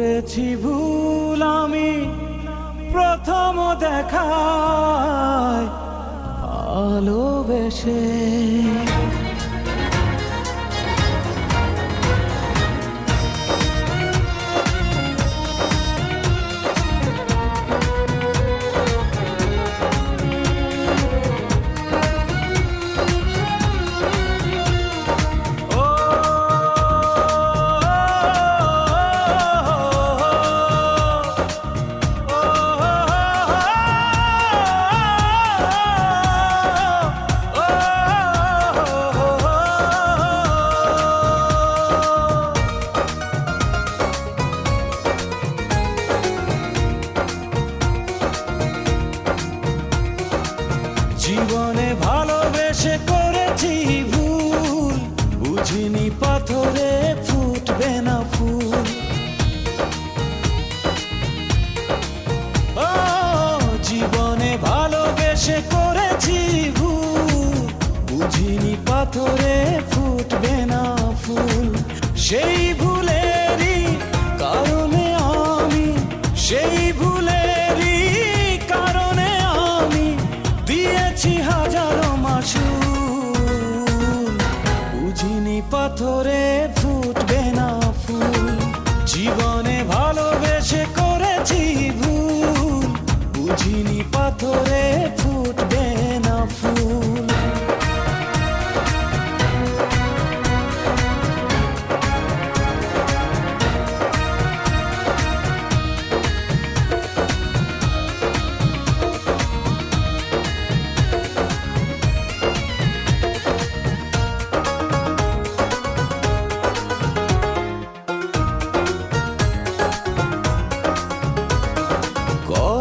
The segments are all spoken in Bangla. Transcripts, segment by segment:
করেছি ভুল আমি। প্রথম দেখায় ভালোবেসে করেছি ভুল, বুঝিনি পাথরে ফুটবে না ফুল। ও, জীবনে ভালোবেসে করেছি ভুল, বুঝিনি পাথরে ফুটবে না ফুল। সেই ভুলেরই কারণে আমি, সেই ভুলেরই কারণে আমি দিয়েছি হাজারো মাসুল। বুঝিনি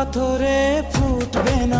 পাথরে ফুটবে না।